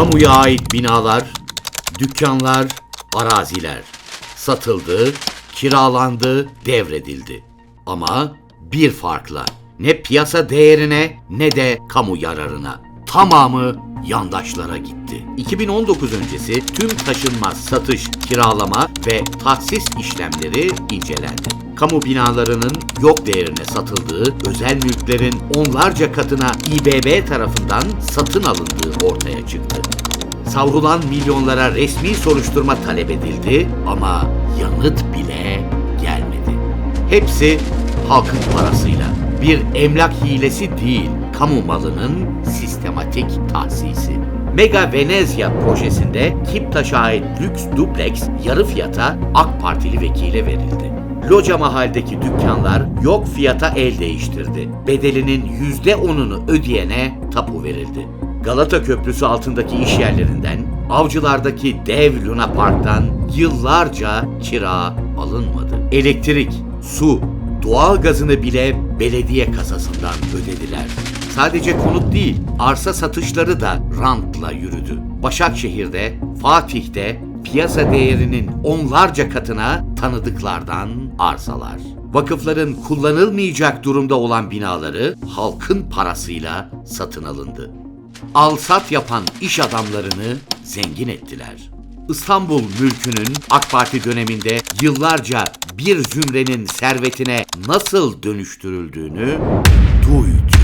Kamuya ait binalar, dükkanlar, araziler satıldı, kiralandı, devredildi. Ama bir farkla ne piyasa değerine ne de kamu yararına. Tamamı yandaşlara gitti. 2019 öncesi tüm taşınmaz, satış, kiralama ve tahsis işlemleri incelendi. Kamu binalarının yok değerine satıldığı, özel mülklerin onlarca katına İBB tarafından satın alındığı ortaya çıktı. Savrulan milyonlara resmi soruşturma talep edildi ama yanıt bile gelmedi. Hepsi halkın parasıyla. Bir emlak hilesi değil, kamu malının sistematik tahsisi. Mega Venezia projesinde Kiptaş'a ait lüks dupleks yarı fiyata AK Partili vekile verildi. Loca mahalledeki dükkanlar yok fiyata el değiştirdi. Bedelinin yüzde onunu ödeyene tapu verildi. Galata Köprüsü altındaki iş yerlerinden, avcılardaki dev Luna Park'tan yıllarca kira alınmadı. Elektrik, su, doğal gazını bile belediye kasasından ödediler. Sadece konut değil, arsa satışları da rantla yürüdü. Başakşehir'de, Fatih'te piyasa değerinin onlarca katına tanıdıklardan arsalar. Vakıfların kullanılmayacak durumda olan binaları halkın parasıyla satın alındı. Al-sat yapan iş adamlarını zengin ettiler. İstanbul mülkünün AK Parti döneminde yıllarca bir zümrenin servetine nasıl dönüştürüldüğünü duydu.